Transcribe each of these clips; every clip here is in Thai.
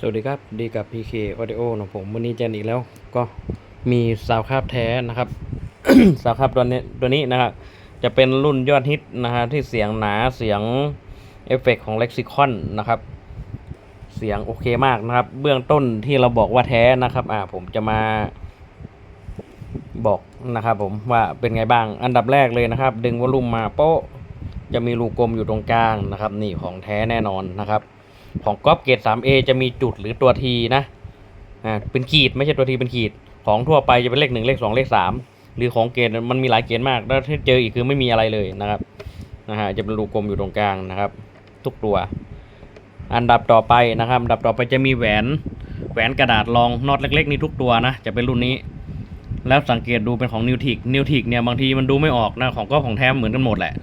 สวัสดีครับ ดีกับ PK Audio นะผมวันนี้เจนอีกแล้วก็มีสาวคาบแท้นะครับสาวคาบตัวนี้ตัวนี้นะครับจะเป็นรุ่นยอดฮิตนะฮะที่เสียงหนาเสียงเอฟเฟกต์ของ Lexicon นะครับ เสียงโอเคมากนะครับ เบื้องต้นที่เราบอกว่าแท้นะครับ อ่าผมจะมาบอกนะครับผมว่าเป็นไงบ้างอันดับแรกเลยนะครับ ดึงวอลลุ่มมาโป๊ะจะมีรูกลมอยู่ตรงกลางนะครับ นี่ของแท้แน่นอนนะครับ ของก๊อปเกรด 3A จะมีจุดหรือตัวทีนะอ่าเป็นขีดไม่ใช่ตัวทีเป็นขีด ของทั่วไปจะเป็นเลขหนึ่งเลขสองเลขสามหรือของเกรดมันมีหลายเกรดมาก แล้วถ้าเจออีกคือไม่มีอะไรเลยนะครับนะฮะจะเป็นรูกลมอยู่ตรงกลางนะครับ ทุกตัว อันดับต่อไปนะครับอันดับต่อไปจะมีแหวนแหวนกระดาษรองน็อตเล็ก ๆ นี่ทุกตัวนะจะเป็นรุ่นนี้ แล้วสังเกตดูเป็นของนิวทิกนิวทิกเนี่ยบางทีมันดูไม่ออกนะของก็ของแท้เหมือนกันหมดแหละ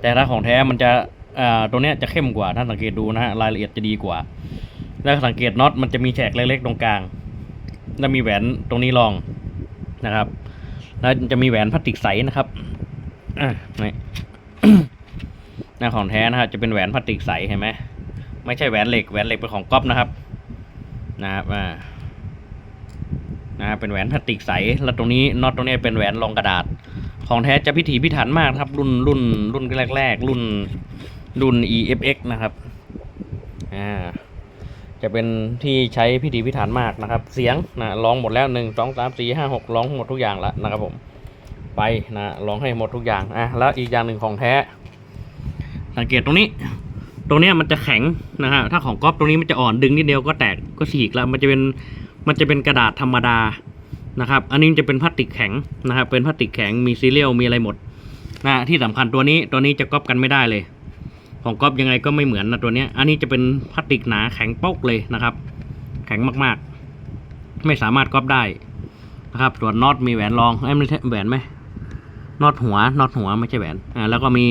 แต่ถ้าของแท้มันจะ อ่าตัวเนี้ยจะเข้มกว่าถ้าสังเกตดูนะฮะรายละเอียดจะดีกว่า แล้วสังเกตน็อตมันจะมีแฉกเล็กๆตรงกลาง แล้วมีแหวนตรงนี้รองนะครับ แล้วจะมีแหวนพลาสติกใสนะครับอะนี่น้าของแท้นะครับจะเป็นแหวนพลาสติกใสเห็นไหมไม่ใช่แหวนเหล็กแหวนเหล็กเป็นของก๊อปนะครับนะครับอ่านะครับเป็นแหวนพลาสติกใส แล้วตรงนี้น็อตตรงนี้เป็นแหวนรองกระดาษ ของแท้จะพิถีพิถันมากครับ รุ่นรุ่นรุ่นแรกๆรุ่น รุ่น EFX นะครับ อ่า จะเป็นที่ใช้พิธีพิถันมากนะครับ เสียงนะร้องหมดแล้วหนึ่งสองสามสี่ห้าหกร้องหมดทุกอย่างแล้วนะครับผม ไปนะร้องให้หมดทุกอย่าง อะ แล้วอีกอย่างหนึ่งของแท้ สังเกตตรงนี้ ตรงนี้มันจะแข็งนะฮะ ถ้าของก๊อฟตรงนี้มันจะอ่อนดึงนิดเดียวก็แตกก็ฉีกแล้ว มันจะเป็น มันจะเป็นกระดาษธรรมดานะครับ อันนี้จะเป็นพลาสติกแข็งนะครับ เป็นพลาสติกแข็ง มีซีเรียล มีอะไรหมดนะที่สำคัญตัวนี้ ตัวนี้จะก๊อปกันไม่ได้เลย ของก๊อฟยังไงก็ไม่เหมือนนะตัวเนี้ย อันนี้จะเป็นพลาสติกหนาแข็งป๊กเลยนะครับ แข็งมากๆ ไม่สามารถก๊อปได้นะครับ ส่วนน็อตมีแหวนรองไอ้ไม่ใช่แหวนไหมน็อตหัวน็อตหัวไม่ใช่แหวนอ่าแล้วก็มี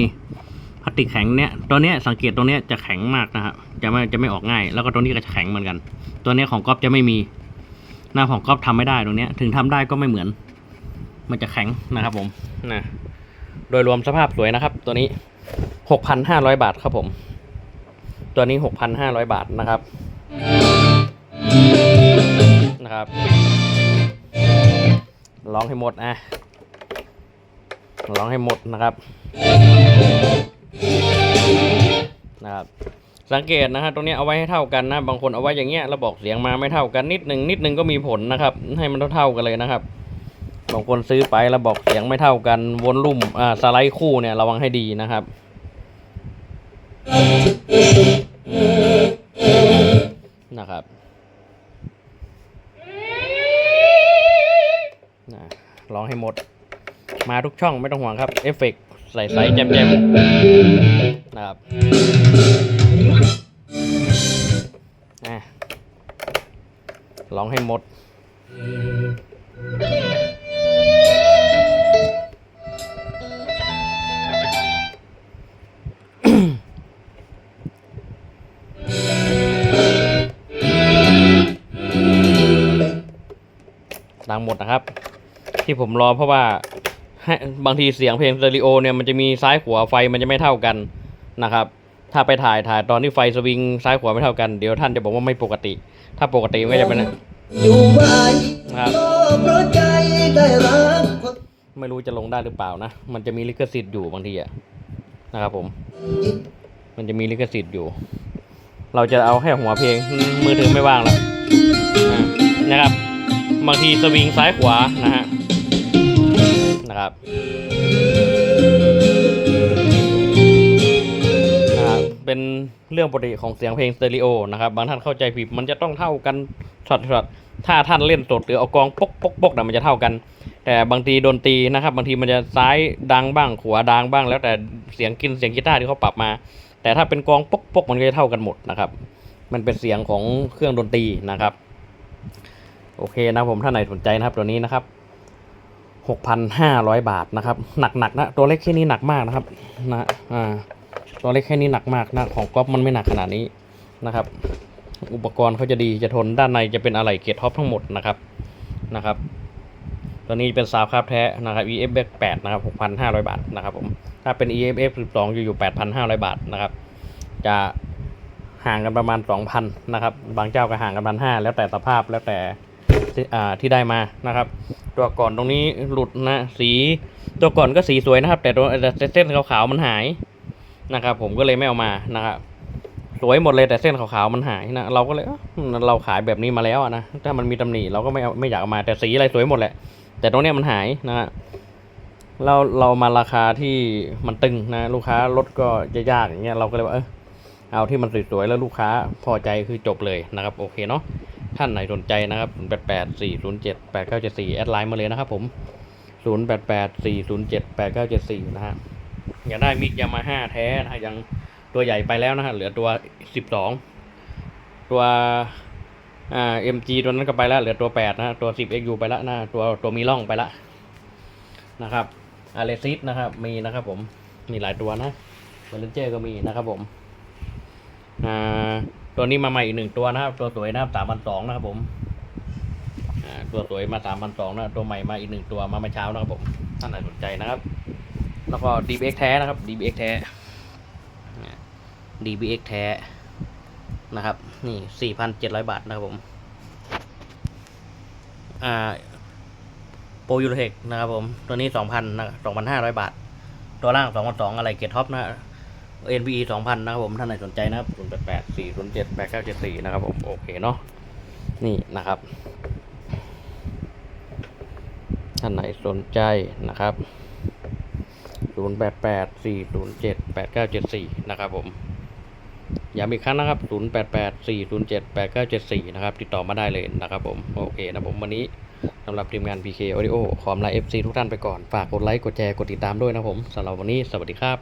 พลาสติกแข็งเนี้ยตัวเนี้ยสังเกตตัวเนี้ยจะแข็งมากนะครับจะไม่จะไม่ออกง่าย แล้วก็ตัวนี้ก็จะแข็งเหมือนกัน ตัวเนี้ยของก๊อฟจะไม่มีหน้าของก๊อฟทำไม่ได้ตรงเนี้ย ถึงทำได้ก็ไม่เหมือน มันจะแข็งนะครับผมนะโดยรวมสภาพสวยนะครับ ตัวนี้ หกพันห้าร้อยบาทครับผม ตัวนี้หกพันห้าร้อยบาทนะครับ นะครับร้องให้หมดอะร้องให้หมดนะครับ นะครับ สังเกตนะฮะตรงนี้เอาไว้ให้เท่ากันนะ บางคนเอาไว้อย่างเงี้ยแล้วบอกเสียงมาไม่เท่ากันนิดหนึ่งนิดหนึ่งก็มีผลนะครับ ให้มันเท่าๆกันเลยนะครับ บางคนซื้อไปแล้วบอกเสียงไม่เท่ากันวนลุ่มอ่าสไลด์คู่เนี่ยระวังให้ดีนะครับ นะครับนะร้องให้หมด มาทุกช่องไม่ต้องห่วงครับเอฟเฟกต์ใส่ใส่แจมแจมนะครับนะร้องให้หมด งหมดนะครับ ที่ผมรอเพราะว่าให้บางทีเสียงเพลงสเตอริโอเนี่ยมันจะมีซ้ายขวาไฟมันจะไม่เท่ากันนะครับ ถ้าไปถ่ายถ่ายตอนที่ไฟสวิงซ้ายขวาไม่เท่ากันเดี๋ยวท่านจะบอกว่าไม่ปกติ ถ้าปกติมันก็จะเป็นอยู่ไว้นะครับก็เพราะใจได้รักคนไม่รู้จะลงได้หรือเปล่านะ มันจะมีลิขสิทธิ์อยู่บางทีอะนะครับผม มันจะมีลิขสิทธิ์อยู่ เราจะเอาแค่หัวเพลงมือถือไม่ว่างแล้วอ่านะครับ บางทีสวิงซ้ายขวานะฮะนะครับนะบเป็นเรื่องปกติของเสียงเพลงสเตอริโอนะครับบางท่านเข้าใจผิดมันจะต้องเท่ากันช็อตช็อตถ้าท่านเล่นสดหรือเอากองปกปกปกนะมันจะเท่ากัน แต่บางทีดนตรีนะครับ บางทีมันจะซ้ายดังบ้างขวาดังบ้าง แล้วแต่เสียงกินเสียงกีตาร์ที่เขาปรับมา แต่ถ้าเป็นกองปกปกมันก็จะเท่ากันหมดนะครับ มันเป็นเสียงของเครื่องดนตรีนะครับ โอเคนะผมถ้าไหนสนใจนะครับตัวนี้นะครับหกพันห้าร้อยบาทนะครับหนักหนักๆนะตัวเล็กแค่นี้หนักมากนะครับนะอ่าตัวเล็กแค่นี้หนักมากนะของก๊อฟมันไม่หนักขนาดนี้นะครับ อุปกรณ์เขาจะดีจะทนด้านในจะเป็นอะไหล่เกียร์ท็อปทั้งหมดนะครับนะครับตัวนี้เป็นซาวคราฟแท้นะครับ EFX 8นะครับ6,500 บาทนะครับผมถ้าเป็น EFX 12 อยู่อยู่8,500 บาทนะครับ จะห่างกันประมาณสองพันนะครับบางเจ้าก็ห่างกันพันห้าแล้วแต่สภาพแล้วแต่ ที่ได้มานะครับ ตัวก่อนตรงนี้หลุดนะสีตัวก่อนก็สีสวยนะครับ แต่ตัวแต่เส้นขาวๆมันหายนะครับ ผมก็เลยไม่เอามานะครับสวยหมดเลยแต่เส้นขาวๆมันหายนะเราก็เลยเราขายแบบนี้มาแล้วนะถ้ามันมีตำหนิเราก็ไม่ไม่อยากเอามาแต่สีอะไรสวยหมดแหละ แต่ตรงเนี้ยมันหายนะฮะเราเรามาราคาที่มันตึงนะ ลูกค้าลดก็จะยากอย่างเงี้ยเราก็เลยว่าเออเอาที่มันสวยๆแล้วลูกค้าพอใจคือจบเลยนะครับ โอเคเนาะ ท่านไหนสนใจนะครับ 0 8 8 4 0 7 8 9 7 4 แอดไลน์มาเลยนะครับผม 0 8 8 4 0 7 8 9 7 4 นะฮะอยากได้มิกยามาฮ่าแท้นะฮะยังตัวใหญ่ไปแล้วนะฮะเหลือตัว 12 ตัวอ่า MG ตัวนั้นก็ไปแล้วเหลือตัวแปดนะตัว 10 XU ไปแล้วนะตัวตัวมีร่องไปแล้วนะครับอาเลซิสนะครับ มีนะครับผมมีหลายตัวนะเบลเจอร์ก็มีนะครับผมอ่า ตัวนี้มาใหม่อีกหนึ่งตัวนะครับ ตัวสวยนะครับสามพันสองนะครับผมตัวสวยมาสามพันสองนะตัวใหม่มาอีกหนึ่งตัวมาเมื่อเช้านะครับผมท่านไหนสนใจนะครับ แล้วก็ DBX แท้นะครับ DBX แท้อ่า DBX แท้นะครับ นี่สี่พันเจ็ดร้อยบาทนะครับผมอ่าโปรยูเทคนะครับผม ตัวนี้สองพันนะสองพันห้าร้อยบาท ตัวล่างสองพันสองอะไรเกียร์ท็อปนะ NPE สองพันนะครับผม ท่านไหนสนใจนะครับศูนย์แปดแปดสี่ศูนย์เจ็ดแปดเก้าเจ็ดสี่นะครับผม โอเคเนาะ นี่นะครับ ท่านไหนสนใจนะครับศูนย์แปดแปดสี่ศูนย์เจ็ดแปดเก้าเจ็ดสี่นะครับผม ย้ำอีกครั้งนะครับ 0884078974 นะครับ ติดต่อมาได้เลยนะครับผม โอเคนะผมวันนี้สำหรับทีมงาน PK Audio ขอมลา FC ทุกท่านไปก่อน ฝากกดไลค์ กดแชร์ กดติดตามด้วยนะผมสำหรับวันนี้ สวัสดีครับ